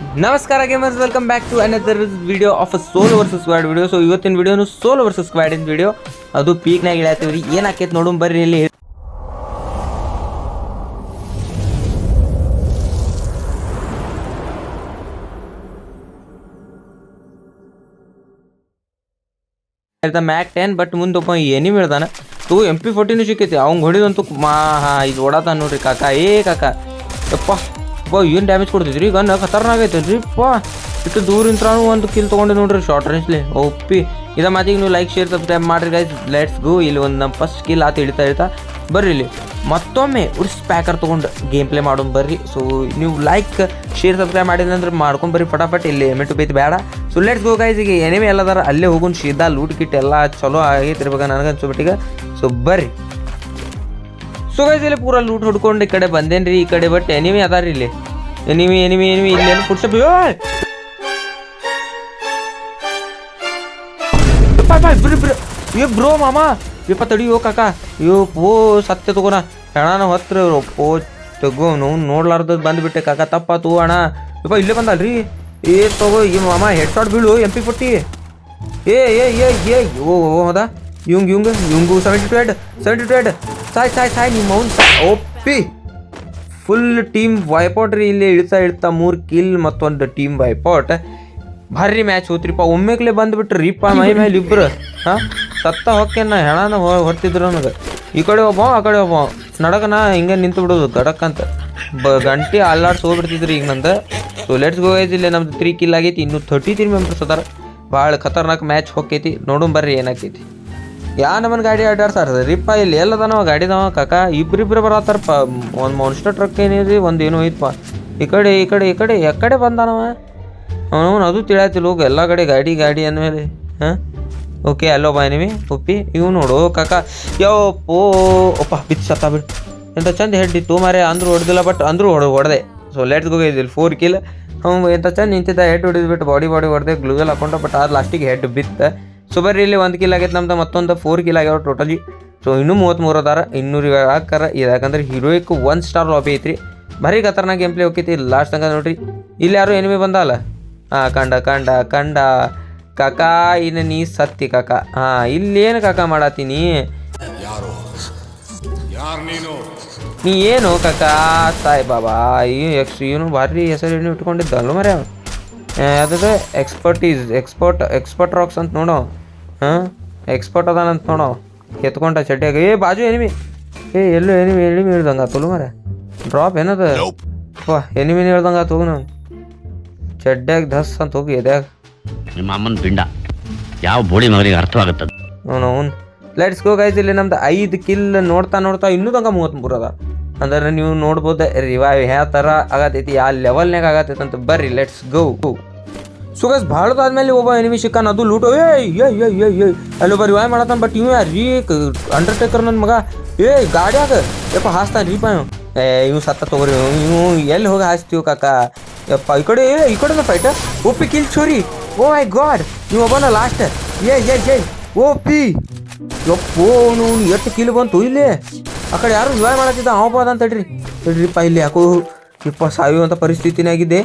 ನಮಸ್ಕಾರ gamers welcome back to another video of soul versus squad video so ಇವತ್ತಿನ ವಿಡಿಯೋನು soul versus ಸ್ಕ್ವಾಡಿನ video ಅದು ಪೀಕ್ನಾಗ ಇಳಾತೀವಿ ರೀ ಏನಾಕೈತೆ ನೋಡು ಬರ್ರಿ ಇಲ್ಲಿ. ಹೇಳ್ತಾ ಮ್ಯಾಕ್ ಟೆನ್ ಬಟ್ ಮುಂದೆ ಒಬ್ಬ ಹೇಳ್ದಾನ. ತೂ ಎಂ ಪಿ ಫೋರ್ಟಿನೂ ಸಿಕ್ಕೈತಿ. ಅವ್ನು ಹೊಡಿದಂತೂ ಮಾ ಹಾ ಇದು ಓಡಾತ ನೋಡ್ರಿ ಕಾಕ. ಏ ಕಾಕ. ಯಪ್ಪ. ಬಾ, ಏನು ಡ್ಯಾಮೇಜ್ ಕೊಡ್ತಿದ್ರಿ? ಗನ್ ಖತರ್ನಾಗ್ ಐತೇನ್ರಿ ಪಾ ದೂರಿಂತ್ರಾನು ಒಂದು ಕಿಲ್ ತೊಗೊಂಡು ನೋಡ್ರಿ ಶಾರ್ಟ್ ರೇಂಜ್ಲಿ ಒಪ್ಪಿ. ಇದ ಮಾತಿಗೆ ನೀವು ಲೈಕ್ ಶೇರ್ ಸಬ್ಸ್ಕ್ರೈಬ್ ಮಾಡಿರಿ ಗೈಸ್ ಲೆಟ್ಸ್ ಗೋ ಇಲ್ಲಿ ಒಂದು ನಮ್ಮ ಫಸ್ಟ್ ಕಿಲ್ ಆತ ಇಳಿತಾ ಇಳ್ತಾ ಬರ್ರಿ ಇಲ್ಲಿ. ಮತ್ತೊಮ್ಮೆ ಉರ್ಸ್ ಪ್ಯಾಕರ್ ತೊಗೊಂಡು ಗೇಮ್ ಪ್ಲೇ ಮಾಡೋಣ ಬರ್ರಿ. ಸೊ ನೀವು ಲೈಕ್ ಶೇರ್ ಸಬ್ಸ್ಕ್ರೈಬ್ ಮಾಡಿದ್ರೆ ಅಂದ್ರೆ ಮಾಡ್ಕೊಂಡ್ ಬರ್ರಿ ಫಟಾಫಟ್. ಇಲ್ಲಿ ಎಮಿಟು ಬೈತ್ ಬೇಡ. ಸೊ ಲೆಟ್ಸ್ ಗೋ ಗೈಸ್ ಈಗ ಏನೇ ಎಲ್ಲದಾರ ಅಲ್ಲೇ ಹೋಗೋಣ ಸೀದಾ ಲೂಟ್ ಕಿಟ್ ಎಲ್ಲ ಚಲೋ ಆಗೈತಿರ್ಬೇಕು ನನಗೆ ಅನ್ಸೋಬಿಟ್ಟಿಗೆ ಸೊ ಬರ್ರಿ. ಸೊ ಗೈಸ್ ಇಲ್ಲಿ ಪೂರ ಲೂಟ್ ಹೊಡ್ಕೊಂಡು ಈ ಕಡೆ ಬಂದೇನ್ರಿ, ಈ ಕಡೆ ಬಟ್ ಎನಿಮಿ ಅದಾರಿ ಇಲ್ಲಿ. Enemy enemy enemy. ಇಲ್ಲೇನು ಪುಡ್ಸಪ್ ಇಬ್ರು ಇಬ್ರು ಏ, ಬ್ರೋ, ಮಾಮ. ಯಪ್ಪ ತಡಿಯೋ ಕಾಕ. ಅಯ್ಯೋ, ಪೋ, ಸತ್ಯ ತಗೋಣ. ಹೆಣನ ಹತ್ರ ಪೋ ತಗೋ, ನೋವು, ನೋಡ್ಲಾರ್ದದ್ ಬಂದ್ಬಿಟ್ಟೆ, ಕಾಕ. ತಪ್ಪಾತು ಅಣ್ಣ. ಯಪ್ಪ ಇಲ್ಲೇ ಬಂದಲ್ರಿ? ಏ, ತಗೋ, ಈ ಮಾಮ ಹೆಡ್ ಶಾಟ್ ಬೀಳು ಎಂ ಪಿ ಫೋರ್ಟಿ ಏ ಏ ಏ ಏ ಓ ಹೌದಾ ಇವಂಗ್ ಇವಂಗ್ ಇವಂಗು seventy two head seventy two head ಸಾಯ್ ಸಾಯ್ ಸಾಯ್ ನಿಮ್ಮ ಒಪ್ಪಿ ಫುಲ್ ಟೀಮ್ ವೈಪೌಟ್ ರೀ ಇಲ್ಲಿ ಇಳ್ತಾ ಇಳ್ತಾ ಮೂರು ಕಿಲ್ ಮತ್ತೊಂದು ಟೀಮ್ ವೈಪೌಟ್ ಭಾರಿ ಮ್ಯಾಚ್ ಹೋತ್ರಿಪ್ಪ. ಒಮ್ಮೆಕ್ಲೆ ಬಂದುಬಿಟ್ರಿ ರೀಪ ಮೈ ಮೇಲೆ ಇಬ್ರು. ಹಾಂ? ಸತ್ತ ಹೊಕ್ಕೇನ ಹೆಣನ ಹೊರ್ತಿದ್ರು ನನಗೆ ಈ ಕಡೆ ಒಬ್ಬ, ಆ ಕಡೆ ಒಬ್ಬ. ನಡಕನ ಹಿಂಗೆ ನಿಂತು ಬಿಡೋದು ಗಡಕ್ ಅಂತ. ಬ, ಗಂಟೆ ಅಲ್ಲಾಡ್ಸಿ ಹೋಗ್ಬಿಡ್ತಿದ್ರಿ ಈಗ ನಂದು. ಸೊ ಲೆಟ್ಸ್ ಗೋ ಇಲ್ಲ ನಮ್ದು ತ್ರೀ ಕಿಲ್ ಆಗೈತಿ. ಇನ್ನೂ ಥರ್ಟಿ ತ್ರೀ ಮೆಂಬರ್ಸ್ ಅದಾರ. ಭಾಳ ಖತರ್ನಾಕ್ ಮ್ಯಾಚ್ ಹೊಕ್ಕೈತಿ. ನೋಡೋಣ ಬರ್ರಿ ಏನಾಕೈತಿ ಯಾ ನಮ್ಮನ್ ಗಾಡಿ ಅಡ್ಡಾಡ್ಸಾರ ರೀಪ್ಪ ಇಲ್ಲಿ ಗಾಡಿ ಗಾಡಿದವ, ಕಾಕ? ಇಬ್ರಿಬ್ರು ಬರತ್ತಾರಪ್ಪ ಒಂದು ಮಾನ್ಸ್ಟರ್ ಟ್ರಕ್ ಏನಿದೆ ಒಂದು ಏನೋ ಐತಪ್ಪ ಈ ಕಡೆ ಈ ಕಡೆ ಈ ಕಡೆ ಎಕ್ಕಡೆ ಬಂದಾನವ? ಅವನು ಅದು ತಿಳಿಯತಿಲ್ಲ ಹೋಗಿ, ಎಲ್ಲ ಕಡೆ ಗಾಡಿ ಗಾಡಿ ಅಂದಮೇಲೆ, ಹಾಂ? ಓಕೆ, ಅಲ್ಲೋ ಬಾ ನಿಮಿ ಉಪ್ಪಿ ಇವ್ ನೋಡು, ಕಾಕ. ಯಪ್ಪೋ, ಒಪ್ಪ ಬಿತ್ತು ಸತ್ತ ಬಿಡು. ಎಂತ ಚಂದ ಹೆಡ್ ತೂ ಮಾರೆ ಅಂದ್ರೂ ಹೊಡೆದಿಲ್ಲ ಬಟ್ ಅಂದ್ರು ಹೊಡೆ, ಹೊಡೆದೆ. ಸೊ ಲೆಟ್ಸ್ ಹೋಗಿದ್ದಿಲ್ಲ ಫೋರ್ ಕಿಲ್ ಅವ್ನು ಎಂತ ಚಂದ ನಿಂತಿದ್ದ ಹೆಡ್ ಹೊಡೆದ್ಬಿಟ್ಟು ಬಾಡಿ ಬಾಡಿ ಹೊಡೆದೆ ಗ್ಲೂಗಲ್ ಹಾಕೊಂಡ ಬಟ್ ಅದು ಲಾಸ್ಟಿಗೆ ಹೆಡ್ ಬಿತ್ತು. ಸೊ ಬರ್ರಿ ಇಲ್ಲಿ ಒಂದು ಕಿಲ್ ಆಗೈತೆ ನಮ್ದು ಮತ್ತೊಂದು ಫೋರ್ ಕಿಲ್ ಆಗ್ಯಾವ ಟೋಟಲಿ ಸೊ ಇನ್ನೂ ಮೂವತ್ತ್ಮೂರು ಅದಾರ ಇನ್ನೂರು ಹಾಕಾರ ಯಾಕಂದ್ರೆ ಹೀರೋಯಿಕ್ ಒನ್ ಸ್ಟಾರ್ ಲಾಬಿ ಐತ್ರಿ. ಭಾರಿ ಖತರ್ನಾಗ ಗೇಮ್ ಪ್ಲೇ ಹೋಗೈತಿ ಲಾಸ್ಟ್ ತನಕ ನೋಡ್ರಿ. ಇಲ್ಲಿ ಯಾರು ಎನಿಮಿ ಬಂದಲ್ಲ ಹಾಂ ಕಂಡ ಕಂಡ ಕಂಡ. ಕಾಕ ಇನ್ನು ನೀ ಸತ್ತಿ ಕಾಕ. ಹಾಂ ಇಲ್ಲೇನು ಕಾಕ ಮಾಡತ್ತೀನಿ ನೀ? ಏನು ಕಾಕ? ಸಾಯಿ ಬಾಬಾ ಈ ಎಕ್ಸ್ ಇವನು ಭಾರಿ ಹೆಸರು ಏನು ಇಟ್ಕೊಂಡಿದ್ದಲ್ಲ ಮರ್ಯಾವ ಯಾವುದೇ ಎಕ್ಸ್ಪರ್ಟೀಸ್ ಎಕ್ಸ್ಪರ್ಟ್ ಎಕ್ಸ್ಪರ್ಟ್ ರಾಕ್ಸ್ ಅಂತ ನೋಡೋ. ಹಾಂ? ಎಕ್ಸ್ಪರ್ಟ್ ಅದಾನಂತ ನೋಡೋ. ಎತ್ಕೊಂಡ ಚಡ್ಡಿಯಾಗ ಏ ಬಾಜು ಎನಿಮಿ ಏ ಎಲ್ಲೂ ಎನಿಮಿ ಎನಿಮಿ ಹೇಳ್ದಂಗ ತುಲು ಮರ ಡ್ರಾಪ್ ಏನದ? ವಾ ಎನಿಮಿನ ಹೇಳ್ದಂಗ ಆತು ನಾನು ಚಡ್ಡ್ಯಾಗ ಧಸ್ ಅಂತ ಹೋಗಿ ಎದ್ಯಾಗ ನಿಮ್ಮ ಅಮ್ಮನ ಪಿಂಡ. ಯಾವ ಬೋಡಿ ಮಗನಿಗೆ ಅರ್ಥವಾಗುತ್ತದೆ? ಅವನು ಅವ್ನು. ಲೆಟ್ಸ್ ಗೋ ಗೈಸ್ ಇಲ್ಲಿ ನಮ್ದು ಐದು ಕಿಲ್ ನೋಡ್ತಾ ನೋಡ್ತಾ ಇನ್ನೂ ತನಕ ಮೂವತ್ತ್ಮೂರು ಅದ. ಅಂದ್ರೆ ನೀವು ನೋಡ್ಬೋದು ರಿವೈವ್ ಯಾವ ಥರ ಆಗತೈತಿ ಯಾವ ಲೆವೆಲ್ನಾಗ ಆಗತೈತಿ ಅಂತ. ಬರ್ರಿ ಲೆಟ್ಸ್ ಗೋ ಸೊ ಗೈಸ್ ಭಾಳದಾದ್ಮೇಲೆ ಒಬ್ಬ ಎನಿಮಿ ಸಿಕ್ಕಾನ ಅದು ಲೂಟೋ ಏ ಅಲ್ಲೊಬ್ಬ ರಿವಾಯ್ ಮಾಡತ್ತಾನ ಬಟ್ ಇವ ರೀ ಅಂಡರ್ಟೇಕರ್ ನನ್ನ ಮಗ? ಏ ಗಾಡ್ಯಾಗ ಯಪ್ಪ, ಹಾಸ್ತಾನ ರೀಪ ಇವ ಏ ಇವ್ ಸತ್ತ ತಗೋರಿ ಇವು ಎಲ್ಲಿ ಹೋಗಿ ಹಾಸ್ತೀವಿ ಕಾಕ? ಯಪ್ಪ, ಈ ಕಡೆ ಈ ಕಡೆ ಫೈಟ ಒಪ್ಪಿ ಕಿಲ್ ಚೋರಿ ಓ ಐ ಗಾಡ್ ನೀವು ಒಬ್ಬನ ಲಾಸ್ಟ್ ಏ ಏ ಏ ಓ ಪಿ ಯಪ್ಪೋ, ಅವನು ಎಷ್ಟು ಕಿಲ್ ಬಂತು ಇಲ್ಲಿ? ಆ ಕಡೆ ಯಾರು ರಿವಾಯ್ ಮಾಡತ್ತಿದ್ದ? ಅವ ಬಾದ ಅಂತ ಹೇಳ್ರಿ. ಹೇಳ್ರಿಪ್ಪ, ಇಲ್ಲಿ ಯಾಕೋ ಯಪ್ಪ ಸಾಯುವಂಥ ಪರಿಸ್ಥಿತಿನಾಗಿದೆ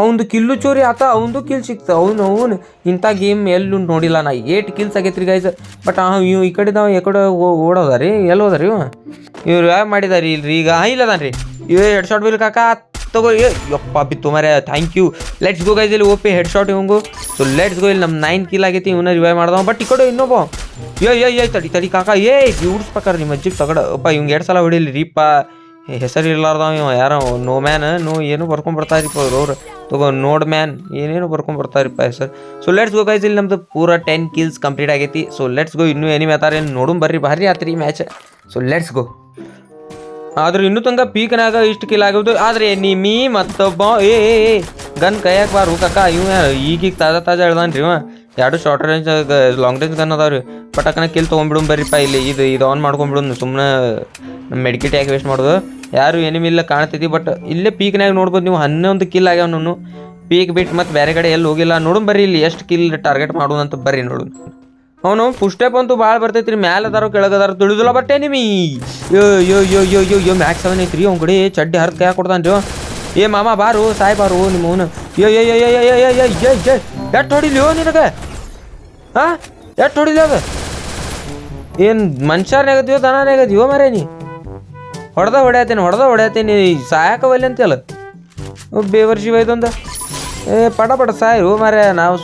ಅವಂದು ಕಿಲ್ಲು ಚೋರಿ ಆತ, ಅವಂದು ಕಿಲ್ ಸಿಕ್ತ. ಅವ್ನು, ಅವನು ಇಂಥ ಗೇಮ್ ಎಲ್ಲೂ ನೋಡಿಲ್ಲ ನಾ. ಏಟ್ ಕಿಲ್ಸ್ ಆಗೈತ್ರಿ ಗೈಸ್ ಬಟ್ ಇವ್ ಈ ಕಡೆ ನಾವು ಎಕಡೆ ರೀ ಎಲ್ಲಿ ಹೋದಾರಿ ಇವ? ಇವ್ರು ಯಾವ ಮಾಡಿದಾರಿ ಇಲ್ರಿ? ಈಗ ಹಾಂ, ಇಲ್ಲ ರೀ ಇವ್ ಹೆಡ್ ಶಾಟ್ ಬಿಲ್ ಕಾಕ, ತಗೋ ಯಪ್ಪ ಬಿತ್ತು ಮರೆ thank you let's go guys ಇಲ್ಲಿ ಓಪಿ ಹೆಡ್ ಶಾಟ್ ಇವಂಗು. ಸೊ ಲೆಟ್ಸ್ ಗೋ ಇಲ್ಲಿ ನಮ್ಮ ನೈನ್ ಕಿಲ್ ಆಗೈತಿ ಇವನ್ನ ರಿವೈವ್ ಮಾಡ್ದವ. ಬಟ್ ಈ ಕಡೆ ಇನ್ನೊಬ್ಬ ಏ ಏ ಏ ತಡಿ ತಡಿ, ಕಾಕ. ಏ ಉಡ್ಸ್ಬೇಕಾರ ನಿಮ್ಮ ಅಜ್ಜಿಗೆ ತಗಡ. ಅಪ್ಪ ಇವಂಗೆ ಎರಡು ಸಲ ಹೊಡಿಲಿ ರೀಪ. ಹೆಸರು ಇರ್ಲಾರ್ದವ ಇವ, ಯಾರೋ ನೋ ಮ್ಯಾನ್ ನೋ ಏನು ಬರ್ಕೊಂಡ್ ಬರ್ತಾರಿಪ್ಪ ಅವ್ರು ತಗೋ ನೋಡ್ ಮ್ಯಾನ್ ಏನೇನು ಬರ್ಕೊಂಡ್ ಬರ್ತಾರಿಪ್ಪ ಹೆಸರು. ಸೊ ಲೆಟ್ಸ್ ಗೋ ಗೈಸ್ ಇಲ್ಲಿ ನಮ್ದು ಪೂರ ಟೆನ್ ಕಿಲ್ಸ್ ಕಂಪ್ಲೀಟ್ ಆಗೈತಿ. ಸೊ ಲೆಟ್ಸ್ ಗೋ ಇನ್ನೂ ಏನು ನೋಡುನ್ ಬರ್ರಿ, ಭಾರಿ ಆತ್ರಿ ಮ್ಯಾಚ್ ಸೊ ಲೆಟ್ಸ್ ಗೋ ಆದ್ರೆ ಇನ್ನೂ ತನಕ ಪೀಕ್ನಾಗ ಇಷ್ಟು ಕಿಲ್ ಆಗೋದು. ಆದ್ರೆ ನಿಮಿ ಮತ್ತೊಬ್ಬ, ಏ ಏ ಗನ್ ಕೈಯಾಗ ಬಾರು ಕಕ್ಕ ಇವ ಈಗೀಗ ತಾಜಾ ತಾಜಾ ಹೇಳ್ದಾನ್ರಿ ಇವ. ಎರಡು short range long range gun ಅದಾವ್ರಿ. ಪಟಕನ ಕಿಲ್ ತೊಗೊಂಡ್ಬಿಡು ಬರ್ರಿಪ್ಪ ಇಲ್ಲಿ. ಇದು ಇದು ಆನ್ ಮಾಡ್ಕೊಂಡ್ಬಿಡು ಸುಮ್ಮನೆ ನಮ್ಮ ಮೆಡಿಕಿಟ್ ಯಾಕೆ ವೇಸ್ಟ್ ಮಾಡೋದು. ಯಾರು ಇಲ್ಲ ಕಾಣ್ತೈತಿ ಬಟ್ ಇಲ್ಲೇ ಪೀಕ್ನಾಗ ನೋಡ್ಬೋದು ನೀವು ಹನ್ನೊಂದು ಕಿಲ್ ಆಗ್ಯಾವ ನಾನು ಪೀಕ್ ಬಿಟ್ಟು ಮತ್ತು ಬೇರೆ ಕಡೆ ಎಲ್ಲಿ ಹೋಗಿಲ್ಲ ನೋಡು ಬರ್ರಿ ಇಲ್ಲಿ ಎಷ್ಟು ಕಿಲ್ ಟಾರ್ಗೆಟ್ ಮಾಡೋದಂತ ಬರ್ರಿ ನೋಡು ಅವನು ಪುಷ್ಟೆಪ್ ಅಂತೂ ಭಾಳ ಬರ್ತೈತ್ರಿ ಮ್ಯಾಲ ಅದಾರೋ ಕೆಳಗದಾರ ತಿಳಿದಿಲ್ಲ but Nimi yo yo yo yo yo max seven ಐತ್ರಿ ಅವ್ನ ಕಡೆ ಚಡ್ಡಿ ಹರ್ದು ಕೈ ರೀ ಏ ಮಾಮ ಬಾರು ಸಾಯ್ ಬಾರು ನಿಮ್ಮ ಅವನು ಯೋ yo yo yo yo yo yo ಯೋ ಎಷ್ಟು ಹೊಡಿಲಿ ನಿನಗೆ ಹಾಂ ಎಷ್ಟು ಹೊಡಿಲಿ ಅದು ಏನು ಮನುಷ್ಯರ್ನಾಗದ್ಯೋ ದನನಾಗದೀವೋ ಮರೇ ನೀ ಹೊಡೆದ ಹೊಡ್ಯಾತೀನಿ ಹೊಡೆದ ಹೊಡ್ಯಾತೀನಿ ಸಾಯಕವಲ್ಲಿ ಬೇವರ್ ಬೇವರ್ಷಿ ಇದೊಂದ. ಏ, ಪಡ ಪಡ ಸಾಯ್ ಮಾರ್ಯ ನಾವು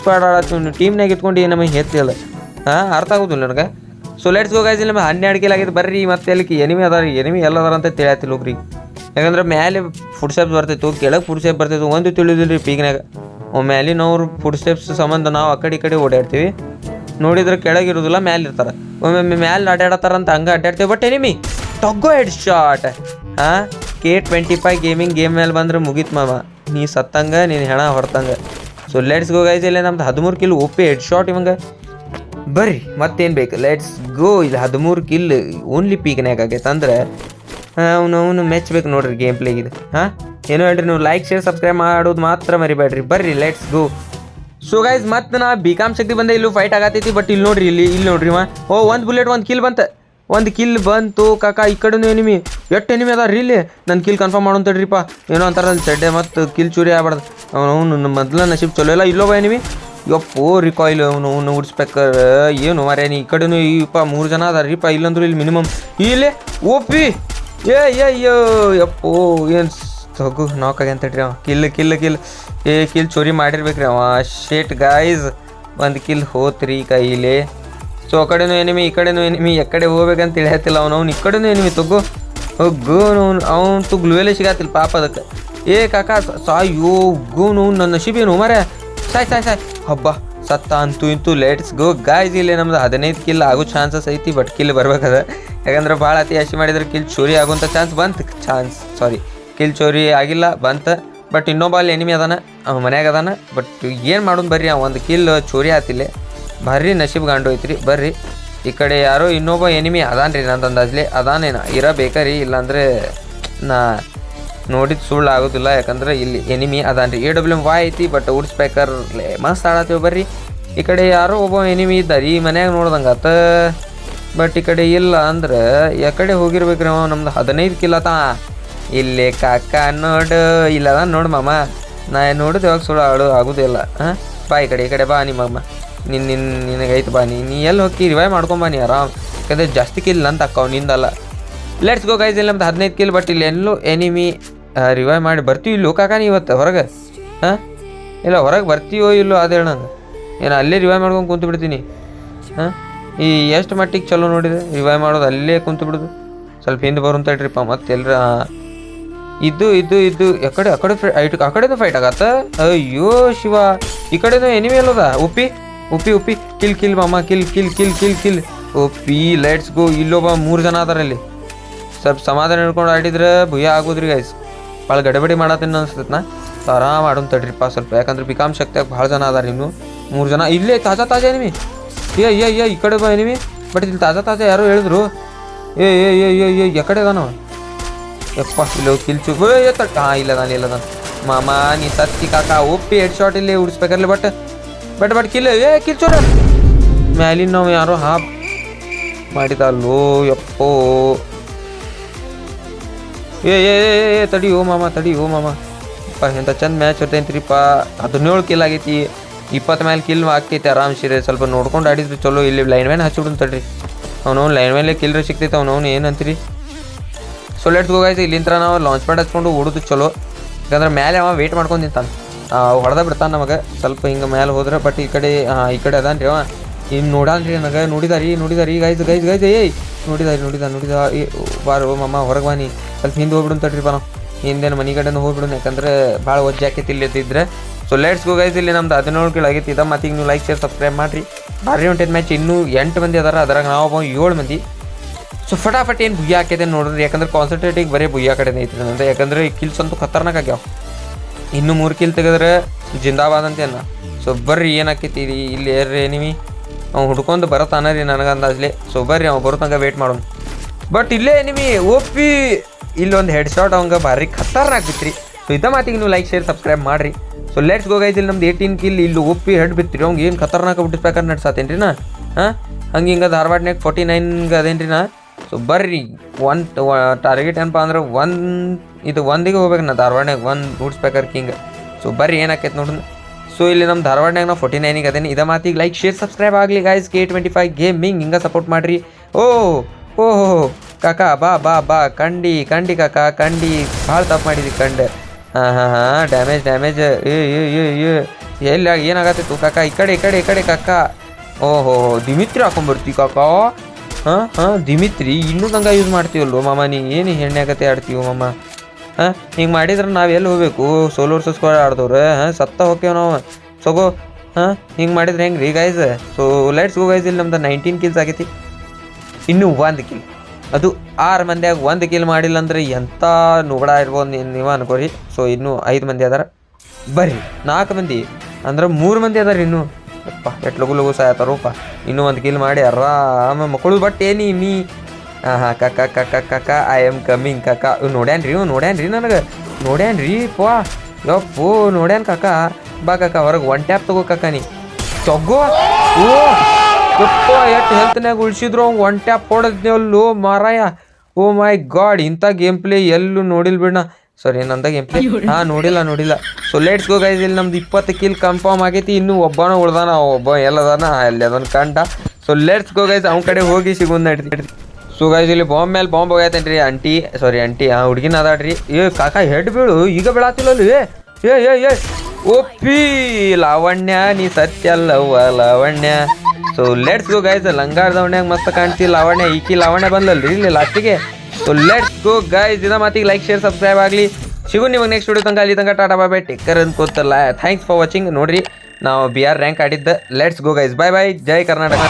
ಸ್ಕ್ವಾಡ್ ಆಡತ್ತೀವಿ, ನೀವು ಟೀಮ್ನಾಗ ಇಟ್ಕೊಂಡು ನಮಗೆ ಹೆತ್ತಿಲ್ಲ ಹಾಂ, ಅರ್ಥ ಆಗೋದಿಲ್ಲ ನನಗೆ? ಸೊ ಲೆಟ್ಸ್ ಗೋ ಗೈಸ್ ನಮ್ಮ ಹನ್ನೆರಡು ಕಿಲ್ ಆಗಿದ್ದು, ಬರ್ರಿ, ಮತ್ತೆ ಎಲ್ಲಿ ಎನಿಮಿ ಅದಾರ ಎನಿಮಿ ಎಲ್ಲ ಅದಾರ ಅಂತ ತಿಳಿಯತ್ತಿಲ್ಲ ಹೋಗ್ರಿ ಯಾಕಂದ್ರೆ ಮ್ಯಾಲೆ ಫುಡ್ ಸ್ಟೆಪ್ಸ್ ಬರ್ತಿತ್ತು ಕೆಳಗೆ ಫುಡ್ ಸ್ಟೆಪ್ ಬರ್ತೈತು, ಒಂದು ತಿಳಿದಿಲ್ಲ ರೀ ಪೀಗ್ನಾಗ ಮ್ಯಾಲಿನವ್ರು ಫುಡ್ ಸ್ಟೆಪ್ಸ್ ಸಂಬಂಧ ನಾವು ಆ ಕಡೆ ಈ ಕಡೆ ಓಡಾಡ್ತೀವಿ. ನೋಡಿದ್ರೆ ಕೆಳಗೆ ಇರೋದಿಲ್ಲ, ಮ್ಯಾಲೆ ಇರ್ತಾರೆ. ಒಮ್ಮೊಮ್ಮೆ ಮ್ಯಾಲೆ ಅಡ್ಡಾಡತ್ತಾರ ಅಂತ ಹಂಗೆ ಅಡ್ಡಾಡ್ತೀವಿ ಬಟ್ ಎನಿಮಿ ತಗೋ ಹೆಡ್ ಶಾಟ್. ಹಾಂ K twenty five gaming game ಮೇಲೆ ಬಂದ್ರೆ ಮುಗೀತು ಮಾಮ ನೀ ಸತ್ತಂಗೆ, ನೀನು ಹೆಣ ಹೊರತಂಗೆ ಸೊ ಲೆಟ್ಸ್ ಗೋ ಗೈಸ್ ಇಲ್ಲೇ ನಮ್ದು ಹದಿಮೂರು ಕಿಲ್ ಒಪ್ಪಿ ಹೆಡ್ ಶಾಟ್ ಇವಂಗ. ಬರ್ರಿ, ಮತ್ತೇನು ಬೇಕು? ಲೆಟ್ಸ್ ಗೋ ಇಲ್ಲಿ ಹದಿಮೂರು ಕಿಲ್ ಓನ್ಲಿ ಪೀಕ್ನ್ಯಾಗ ಆಗೈತೆ ಅಂದ್ರೆ ಅವನು ಅವನು ಮೆಚ್ಚಬೇಕು ನೋಡ್ರಿ ಗೇಮ್ ಪ್ಲೇಗಿದು ಹಾಂ ಏನು ಹೇಳ್ರಿ ನೀವು ಲೈಕ್ ಶೇರ್ ಸಬ್ಸ್ಕ್ರೈಬ್ ಮಾಡೋದು ಮಾತ್ರ ಮರಿಬೇಡ್ರಿ. ಬರ್ರಿ ಲೆಟ್ಸ್ ಗೋ ಸೊ ಗೈಸ್ ಮತ್ತೆ ನಾ ಬಿ ಕಾಮ್ ಶಕ್ತಿ ಬಂದೆ, ಇಲ್ಲೂ ಫೈಟ್ ಆಗತ್ತೈತಿ ಬಟ್ ಇಲ್ಲಿ ನೋಡ್ರಿ, ಇಲ್ಲಿ ಇಲ್ಲಿ ನೋಡ್ರಿ ಮಾ ಓ, ಒಂದು ಬುಲೆಟ್ ಒಂದು ಕಿಲ್ ಬಂತ. ಒಂದು ಕಿಲ್ ಬಂತು, ಕಾಕ, ಈ ಕಡೆನೂ ಎನಿಮಿ ಎಷ್ಟು ಎನಿಮಿ ಅದ ರೀ ಇಲ್ಲಿ? ನನ್ನ ಕಿಲ್ ಕನ್ಫರ್ಮ್ ಮಾಡೋನ್ ತಡ್ರಿಪ್ಪ. ಏನೋ ಅಂತಾರೆ ಅಲ್ಲಿ ಚಡ್ಡೆ ಮತ್ತು ಕಿಲ್ ಚೂರಿ ಆಗ್ಬಾರ್ದು. ಅವನು ಮೊದಲ ನಶೀಬ್ ಚಲೋ ಇಲ್ಲ ಇಲ್ಲೋಬ ಎನಿಮಿ ಯಪ್ಪೋ ರಿಕಾಯಿಲ್ ಅವನು ಅವನು ಉಡ್ಸ್ಬೇಕರ್ ಏನು ಮಾರ್ಯ ನೀ, ಈ ಕಡೆನೂ ಇಪ್ಪ ಮೂರು ಜನ ಅದಾರ ರೀಪ ಇಲ್ಲಂದ್ರು ಇಲ್ಲಿ ಮಿನಿಮಮ್ ಇಲ್ಲಿ ಓಪಿ ಏ ಏ, ಯೋ, ಯಪ್ಪೋ, ಏನು ತಗು ನಾಕಾಗಿ ಅಂತ ಹೇಳ್ರಿ ಅವ. ಕಿಲ್ ಕಿಲ್ ಕಿಲ್ ಏ ಕಿಲ್ ಚೋರಿ ಮಾಡಿರ್ಬೇಕ್ರಿ ಅವ. ಶೇಟ್ ಗಾಯ್ಸ್ ಒಂದು ಕಿಲ್ ಹೋತ್ರಿ ಕೈಲಿ. ಸೊ, ಆ ಕಡೆನೂ ಎನಿಮಿ ಈ ಕಡೆನೂ ಎನಿಮಿ ಎಕಡೆ ಹೋಗ್ಬೇಕಂತ ತಿಳಿಯತ್ತಿಲ್ಲ ಅವನು. ಅವ್ನು ಈ ಕಡೆನೂ ಎನಿಮಿ ತಗ್ಗು ಹೋಗು ಅವ್ನು, ಅವನು ಗ್ಲೂವೆಲ್ಲೇ ಸಿಗತ್ತಿಲ್ಲ ಪಾಪ ಅದಕ್ಕೆ. ಏ, ಕಾಕ ಸಾಯೋ ಗೋನು ನನ್ನ ನಶೀಬೇನು ಮರೆ ಸಾಯ್ ಸಾಯ್ ಸಾಯ್. ಹಬ್ಬ, ಸತ್ತ ಅಂತೂ ಇಂತೂ ಲೇಟ್ಸ್ ಗೋ ಗಾಯ್ಸ್ ಇಲ್ಲಿ ನಮ್ದು ಹದಿನೈದು ಕಿಲ್ ಆಗೋ ಚಾನ್ಸಸ್ ಐತಿ ಬಟ್ ಕಿಲ್ ಬರ್ಬೇಕದ. ಯಾಕಂದ್ರೆ ಭಾಳ ಅತಿ ಆಶೆ ಮಾಡಿದ್ರೆ ಕಿಲ್ ಚೋರಿ ಆಗುವಂಥ ಚಾನ್ಸ್ ಬಂತು. ಚಾನ್ಸ್ ಸಾರಿ ಕಿಲ್ ಚೋರಿ ಆಗಿಲ್ಲ, ಬಂತ. ಬಟ್ ಇನ್ನೊಬ್ಬ ಅಲ್ಲಿ ಎನಿಮಿ ಅದಾನ ಅವ್ನ ಮನ್ಯಾಗ ಅದಾನ. ಬಟ್ ಏನು ಮಾಡೋದು ಬರ್ರಿ ಒಂದು ಕಿಲ್ ಚೋರಿ ಆತಿಲ್ಲ. ಭಾರಿ ನಶೀಬ್ ಗಾಂಡು ಐತ್ರಿ, ಬರ್ರಿ. ಈ ಕಡೆ ಯಾರೋ ಇನ್ನೊಬ್ಬ ಎನಿಮಿ ಅದಾನ್ರಿ ನಂದು ಅಂದಾಜ್ಲಿ. ಅದಾನೇನ ಇರಬೇಕರಿ ಇಲ್ಲಾಂದ್ರೆ ನಾ ನೋಡಿದ್ ಸುಳ್ಳು ಆಗೋದಿಲ್ಲ, ಯಾಕಂದ್ರೆ ಇಲ್ಲಿ ಎನಿಮಿ ಅದಾನ್ರಿ. ಎ ಡಬ್ಲ್ಯೂ ವಾಯ್ ಐತಿ ಬಟ್ ವುಡ್ ಸ್ಪೈಕರ್ ಮಸ್ತ್ ಆಡತ್ತೀವಿ ಬರ್ರಿ. ಈ ಕಡೆ ಯಾರೋ ಒಬ್ಬ ಎನಿಮಿ ಇದ್ದಾರೆ, ಈ ಮನ್ಯಾಗ ನೋಡ್ದಂಗಾತ ಬಟ್ ಈ ಕಡೆ ಇಲ್ಲ ಅಂದ್ರೆ, ಯಾಕಡೆ ಹೋಗಿರ್ಬೇಕ್ರಿ ಅವ, ನಮ್ದು ಹದಿನೈದು ತಾ ಇಲ್ಲಿ ಕಾಕ ನೋಡು ಇಲ್ಲ ಅದ ನೋಡು ಮಾಮ. ನಾ ನೋಡಿದ ಯಾವಾಗ ಸುಳ್ಳು ಆಡು, ಆಗೋದಿಲ್ಲ. ಹಾಂ? ಬಾ ಈ ಕಡೆ ಈ ಕಡೆ ಬಾ ನಿಮ್ಮಮ್ಮ ನಿನ್ನ ನಿನ್ನ ನಿನಗೈತೆ ಬಾ, ನೀ ನೀ ಎಲ್ಲಿ ಹೋಗಿ ರಿವೈವ್ ಮಾಡ್ಕೊಂಬಾ ನೀ ಆರಾಮ್. ಯಾಕಂದ್ರೆ ಜಾಸ್ತಿ ಕಿಲ್ ಅಂತ ಅಕ್ಕವ್ ನಿಂದಲ್ಲ. ಲೆಟ್ಸ್ ಗೋ ಗೈಸ್ ಇಲ್ಲಿ ನಮ್ದು ಹದಿನೈದು ಕಿಲ್ ಬಟ್ ಇಲ್ಲಿ ಎಲ್ಲೂ ಎನಿಮಿ ರಿವೈವ್ ಮಾಡಿ ಬರ್ತೀವಿ ಇಲ್ಲೋ ಕಾಕ ನೀ ಇವತ್ತು ಹೊರಗೆ? ಹಾಂ? ಇಲ್ಲ, ಹೊರಗೆ ಬರ್ತೀವೋ ಇಲ್ಲೋ ಅದು ಹೇಳ ಏನು, ಅಲ್ಲೇ ರಿವೈವ್ ಮಾಡ್ಕೊಂಡು ಕುಂತು ಬಿಡ್ತೀನಿ. ಹಾಂ? ಈ ಎಷ್ಟು ಮಟ್ಟಿಗೆ ಚಲೋ ನೋಡಿದೆ? ರಿವೈವ್ ಮಾಡೋದು ಅಲ್ಲೇ ಕುಂತು ಬಿಡೋದು. ಸ್ವಲ್ಪ ಹಿಂದೆ ಬರು ಅಂತ ಹೇಳ್ರಿಪ್ಪ ಮತ್ತೆ ಎಲ್ಲರ ಇದು ಇದು ಇದು ಎಕಡೆ ಕಡೆ ಫೈಟ್ ಆ ಕಡೆನೂ ಫೈಟ್ ಆಗತ್ತ? ಅಯ್ಯೋ ಶಿವ, ಈ ಕಡೆನೂ ಎನಿಮಿ ಎಲ್ಲದ ಉಪ್ಪಿ? ಉಪ್ಪಿ ಉಪ್ಪಿ, ಕಿಲ್ ಕಿಲ್ ಮಾಮ, kill kill kill kill kill. Uppi let's go ಇಲ್ಲೊಬ್ಬ ಮೂರು ಜನ ಅದಾರ ಇಲ್ಲಿ. ಸ್ವಲ್ಪ ಸಮಾಧಾನ ಹಿಡ್ಕೊಂಡು ಆಡಿದ್ರೆ ಭುಯ ಆಗೋದ್ರಿ ಗೈಸ್ ಭಾಳ ಗಡಬಡಿ ಮಾಡತ್ತೀನಿ ಅನ್ಸ್ತೈತೆ ನಾ. ಸೊ ಆರಾಮ್ ಆಡೋನ್ ತಡ್ರಿಪ್ಪ ಸ್ವಲ್ಪ. ಯಾಕಂದ್ರೆ ಬಿಕಾಮ್ ಶಕ್ತಿಯಾಗ ಭಾಳ ಜನ ಅದಾರ ಇನ್ನು. ಮೂರು ಜನ. ಇಲ್ಲೇ, ತಾಜಾ ತಾಜಾ ಎನಿಮಿ. ಏ ಏ ಏ, ಈ ಕಡೆ ಬಾ ಎನಿಮಿ. ಬಟ್ ಇಲ್ಲಿ ತಾಜಾ ತಾಜಾ ಯಾರೋ ಹೇಳಿದ್ರು. ಏ ಏ ಏ ಏ ಏ ಎಕಡೆ ಅದಾನವ ಯಪ್ಪ, ಇಲ್ಲ ಕಿಲ್ಚು ಹಾಂ ಇಲ್ಲ, ನಾನು ಇಲ್ಲ, ನಾನು. ಮಾಮ, ನೀ ಸತ್ತಿ, ಕಾಕ ಒಪ್ಪಿ ಹೆಡ್ ಶಾಟ್ ಇಲ್ಲಿ ಉಡಿಸ್ಬೇಕಲ್ಲ ಬಟ್ ಬಟ್ ಬಟ್ ಕಿಲ್ ಏ ಕಿರ್ಚೋರ ಮ್ಯಾಲಿನ ನಾವು ಯಾರೋ ಹಾಪ್ ಮಾಡಿದಲ್ಲೋ ಯಪ್ಪೋ. ಏ ಏ ಏ, ತಡಿ ಓ ಮಾಮ ತಡಿ ಓ ಮಾಮ. ಅಪ್ಪ ಎಂಥ ಚಂದ ಮ್ಯಾಚ್ ಇರ್ತೈತ್ರಿಪ್ಪ ಹದಿನೇಳು ಕಿಲ್ ಆಗೈತಿ. ಇಪ್ಪತ್ತು ಮೇಲೆ ಕಿಲ್ ಆಕೈತಿ ಆರಾಮ್ಸಿರಿ ಸ್ವಲ್ಪ ನೋಡ್ಕೊಂಡು ಆಡಿದ್ರು ಚಲೋ. ಇಲ್ಲಿ ಲೈನ್ ಮ್ಯಾನ್ ಹಚ್ಚಿಬಿಡು ತಡ್ರಿ. ಅವನು ಲೈನ್ ಮೇಲೆ ಕಿಲ್ರ ಸಿಕ್ತೈತೆ ಅವನವ್ನು ಏನಂತೀರಿ ಸೊ ಲೆಟ್ಸ್ ಗೈಸ್ ಇಲ್ಲಿಂದ ನಾವು ಲಾಂಚ್ ಪ್ಯಾಡ್ ಹಚ್ಕೊಂಡು ಓಡೋದು ಚಲೋ. ಯಾಕಂದ್ರೆ ಮೇಲೆ ಅವ ವೇಟ್ ಮಾಡ್ಕೊಂಡು ನಿಂತಾನೆ. ಹೊಡೆದ ಬಿಡ್ತಾನೆ ನಮಗೆ. ಸ್ವಲ್ಪ ಹಿಂಗೆ ಮೇಲೆ ಹೋದ್ರೆ ಬಟ್ ಈ ಕಡೆ ಈ ಕಡೆ ಅದಾನ್ರಿ ಅವ. ಇನ್ನು ನೋಡಾನ್ರಿ ನನಗೆ ನೋಡಿದಾರಿ ನೋಡಿದಾರಿ ಗೈಸ್ ಗೈಸ್ ಗೈಸ್ ಏಯ್ ನೋಡಿದಾರಿ ನೋಡಿದ ನೋಡಿದ ಏ, ಬಾರೋ ಮಮ್ಮ ಹೊರಗೆ ಬಾನಿ ಸ್ವಲ್ಪ ಹಿಂದೆ ಹೋಗ್ಬಿಡು ತಡ್ರಿಪ್ಪ ನಾವು. ಹಿಂದೇನು ಮನೆ ಕಡೆನೂ ಹೋಗ್ಬಿಡು ಯಾಕಂದ್ರೆ ಭಾಳ ಒಜ್ಜೆ ಆಕೈತಿ ಇಲ್ಲಿದ್ದಿದ್ರೆ ಸೊ ಲೆಟ್ಸ್ ಗೋ ಗೈಸ್ ಇಲ್ಲಿ ನಮ್ದು ಹದಿನೇಳು ಕೀಳು ಆಗೈತಿ. ಇದ ಮತ್ತೆ ಈಗ ನೀವು ಲೈಕ್ ಶೇರ್ ಸಬ್ಸ್ಕ್ರೈಬ್ ಮಾಡಿರಿ. ಭಾರಿ ಹೊಂಟೈತೆ ಮ್ಯಾಚ್ ಇನ್ನೂ ಎಂಟು ಮಂದಿ ಅದಾರ. ಅದ್ರಾಗ ನಾವು ಒಬ್ಬ ಏಳು ಮಂದಿ. ಸೊ ಫಟಾಫಟ್ ಏನು ಭುಯ್ಯ ಹಾಕೈತೆ ನೋಡ್ರಿ. ಯಾಕಂದ್ರೆ ಕಾನ್ಸಂಟ್ರೇಟಿಗೆ ಬರೀ ಭುಯ್ಯ ಕಡೆ ಐತಿ ನಂದು ಯಾಕಂದ್ರೆ ಈ ಕಿಲ್ಸ್ ಅಂತೂ ಖತರ್ನಾಕ್ ಆಗ್ಯಾವ. ಇನ್ನು ಮೂರು ಕಿಲ್ ತೆಗೆದ್ರೆ ಜಿಂದಾಬಾದ್ ಅಂತೇನ ಸೊ ಬರ್ರಿ, ಏನಾಕೈತಿ ಇಲ್ಲಿ ಏರ್ರಿ ಎನಿಮಿ ಅವ್ನು ಹುಡ್ಕೊಂಡು ಬರತ್ತಾನ ರೀ ನನಗೆ ಅಂದಾಜ್ಲಿ ಸೊ ಬರ್ರಿ ಅವ್ನು ಬರೋ ತನಕ ವೇಟ್ ಮಾಡೋಣ. ಬಟ್ ಇಲ್ಲೇ ನಿಮಿ ಒಪ್ಪಿ ಇಲ್ಲೊಂದು ಹೆಡ್ ಶಾಟ್ ಅವಂಗೆ ಭಾರಿ ಖತರ್ನಾಕ್ ಬಿತ್ರಿ ಸೊ ಇದ ಮಾತಿಗೆ ನೀವು ಲೈಕ್ ಶೇರ್ ಸಬ್ಸ್ಕ್ರೈಬ್ ಮಾಡಿರಿ. ಸೊ ಲೆಟ್ಸ್ ಗೋ ಇಲ್ಲಿ ನಮ್ದು ಏಯ್ಟೀನ್ ಕಿಲ್ ಇಲ್ಲಿ ಒಪ್ಪಿ ಹೆಡ್ ಬಿತ್ತಿರಿ. ಅವ್ಗೆ ಏನು ಖತರ್ನಾಕ್ ಬಿಟ್ಟಿಸ್ಬೇಕಾದ್ರೆ ನಡ್ಸಾತೇನ್ರಿ ನಾ ಹಾಂ? ಹಂಗೆ ಹಿಂಗೆ ಧಾರವಾಡನ್ಯಾಗ ಫೋರ್ಟಿ ನೈನ್ಗೆ ಅದೇನ್ರಿ ನಾ ಸೊ ಬರ್ರಿ ಒನ್ ಟಾರ್ಗೆಟ್ ಏನಪ್ಪ ಅಂದ್ರೆ ಒನ್ ಇದು ಒಂದಿಗೆ ಹೋಗ್ಬೇಕು ನಾ ಧಾರವಾಡನಾಗ ಒಂದು ಪೇಕರ್ ಕಿಂಗ್ ಸೊ ಬರ್ರಿ, ಏನಾಕೈತೆ ನೋಡೋಣ ಸೊ ಇಲ್ಲಿ ನಮ್ಮ ಧಾರವಾಡನಾಗ ನಾವು ಫೋರ್ಟಿ ನೈನಿಗೆ ಅದೇನಿ. ಇದ ಮಾತಿಗೆ ಲೈಕ್ ಶೇರ್ ಸಬ್ಸ್ಕ್ರೈಬ್ ಆಗಲಿ guys K twenty five gaming ಹಿಂಗೆ ಸಪೋರ್ಟ್ ಮಾಡಿರಿ. ಓ ಓಹೋ ಕಾಕ, ಬಾ ಬಾ ಬಾ. ಕಂಡಿ ಕಂಡಿ ಕಾಕ, ಕಂಡಿ. ಭಾಳ ತಪ್ಪು ಮಾಡಿದಿ ಕಂಡು. ಹಾಂ ಹಾಂ ಹಾಂ. ಡ್ಯಾಮೇಜ್ ಡ್ಯಾಮೇಜ್ ಏ ಏ ಏ ಏ. ಕಾಕ? ಈ ಕಡೆ ಈ ಕಡೆ ಈ ಕಡೆ ಕಾಕ. ಓಹೋ ದಿಮಿತ್ರಿ ಹಾಕೊಂಬರ್ತಿ ಕಾಕ? ಹಾಂ ಹಾಂ. ದಿಮಿತ್ರಿ, ಇನ್ನೂ ತಂಗ ಯೂಸ್ ಮಾಡ್ತೀವಲ್ವ ಮಾಮ ನೀ? ಏನು ಎಣ್ಣೆ ಆಗತ್ತೆ ಆಡ್ತೀವೋ ಮಾಮ? ಹಾಂ ಹಿಂಗೆ ಮಾಡಿದ್ರೆ ನಾವು ಎಲ್ಲಿ ಹೋಗ್ಬೇಕು? ಸೋಲೋ ಸ್ಕ್ವಾಡ್ ಆಡ್ದವ್ರು ಹಾಂ ಸತ್ತ ಹೋಗ್ತೇವೆ ನಾವು. ಸೊಗೋ ಹಾಂ ಹಿಂಗೆ ಮಾಡಿದ್ರೆ ಹೆಂಗೆ ರೀ guys so let's go guys ಇಲ್ಲಿ ನಮ್ದು ನೈನ್ಟೀನ್ ಕಿಲ್ಸ್ ಆಗೈತಿ. ಇನ್ನೂ ಒಂದು ಕಿಲ್ ಅದು ಆರು ಮಂದಿಯಾಗ ಒಂದು ಕಿಲ್ ಮಾಡಿಲ್ಲ ಅಂದರೆ ಎಂಥ ನುಗಡ ಇರ್ಬೋದು ನೀವು ನೀವು ಅನ್ಕೋರಿ. ಸೊ ಇನ್ನೂ ಐದು ಮಂದಿ ಅದಾರ. ಬರ್ರಿ, ನಾಲ್ಕು ಮಂದಿ. ಅಂದ್ರೆ ಮೂರು ಮಂದಿ ಅದಾರ ಇನ್ನೂ. ಅಪ್ಪ ಎಟ್ಲಗು ಲಗು ಸಾಯತಾರಪ್ಪ ಇನ್ನೂ ಒಂದು ಕಿಲ್ ಮಾಡಿ ಆರಾಮ ಮಕ್ಕಳು ಬಟ್ ಏನಿ ನೀ ಹಾಂ ಕಕ್ಕ ಕಕ್ಕ ಕಕ್ಕ ಐ ಆಮ್ ಕಮ್ಮಿಂಗ್ ಕಕ್ಕ ಇವ್ ನೋಡ್ಯಾನ್ರಿ ನೋಡ್ಯಾನ ನೋಡ್ಯಾನ್ರಿ ನನಗೆ. ನೋಡ್ಯಾನ್ರಿ, ಪಾ. ಪೋ ನೋಡ್ಯಾನ್ ಕಕ್ಕ ಬಾ ಕಕ್ಕ ಹೊರಗೆ ಒನ್ ಟ್ಯಾಪ್ ತಗೋ ಕಕ್ಕ ನೀ. ತಗೋ ಓ, ಯಪ್ಪ, ಎಷ್ಟು ಹೆಲ್ತ್ನಾಗ ಉಳಿಸಿದ್ರು ಅವ್ನು ಒನ್ ಟ್ಯಾಪ್ ಹೊಡೆದ್ನಲ್ಲೋ ಮಾರಾಯ. ಓ ಮೈ ಗಾಡ್, ಇಂಥ ಗೇಮ್ ಪ್ಲೇ ಎಲ್ಲೂ ನೋಡಿಲ್ಲ ಬಿಡಣ ಸರಿ, ನಂದ ಗೇಮ್ ಪ್ಲೇ ಹಾಂ, ನೋಡಿಲ್ಲ ನೋಡಿಲ್ಲ. ಸೊ ಲೇಟ್ಸ್ ಗೋ ಗೈಸ್ ಇಲ್ಲಿ ನಮ್ದು ಇಪ್ಪತ್ತು ಕಿಲ್ ಕನ್ಫರ್ಮ್ ಆಗೈತಿ. ಇನ್ನೂ ಒಬ್ಬನ ಉಳ್ದಾನ, ಒಬ್ಬ ಎಲ್ಲದಾನ, ಅಲ್ಲಿ ಅದನ್ನ ಕಂಡ. ಸೊ ಲೇಟ್ಸ್ ಗೋ ಗೈಸ್ ಅವ್ನ ಕಡೆ ಹೋಗಿ ಸಿಗೋದು ನಡ್ರಿ. ಸೊ ಗೈಸ್ ಇಲ್ಲಿ ಬಾಂಬ್ ಮೇಲೆ ಬಾಂಬ್ ಹೋಗ್ಯಾತೇನ್ರಿ ಅಂಟಿ ಸಾರಿ ಅಂಟಿ ಆ ಹುಡುಗಿನ ಅದಾಡ್ರಿ ಏ, ಕಾಕ ಹೆಡ್ ಬೀಳು. ಈಗ ಬೆಳಾತಿಲ್ಲ ಏ ಏ ಏ ಏ. ಒಪ್ಪಿ, ಲಾವಣ್ಯ, ನೀ ಸತ್ಯ ಅಲ್ಲವ್ವ Lavanya. So let's go guys langar ದವಣ್ಯಾಗ ಮಸ್ತ್ ಕಾಣ್ತಿ. ಲಾವಣ್ಯ, ಈಕಿ ಲಾವಣ್ಯ ಬಂದಲ್ರಿ ಇಲ್ಲಿ ಲಾಸ್ಟಿಗೆ ಸೊ ಲೆಟ್ಸ್ ಗೋ ಗೈಸ್ ಇದ ಮಾತಿಗೆ ಲೈಕ್ ಶೇರ್ ಸಬ್ಸ್ಕ್ರೈಬ್ ಆಗಲಿ. ಸಿಗು ನಿಮಗೆ ನೆಕ್ಸ್ಟ್ ವಿಡಿಯೋ ತನಕ. ಅಲ್ಲಿ ತನಕ ಟಾಟಾ ಬಾಯ್ ಬಾಯ್. ಅಂತ ಕೂತಲ್ಲ. ಥ್ಯಾಂಕ್ಸ್ ಫಾರ್ ವಾಚಿಂಗ್ ನೋಡ್ರಿ, ನಾವು B R rank ಆಡಿದ್ದ. Let's go guys bye bye Jai Karnataka.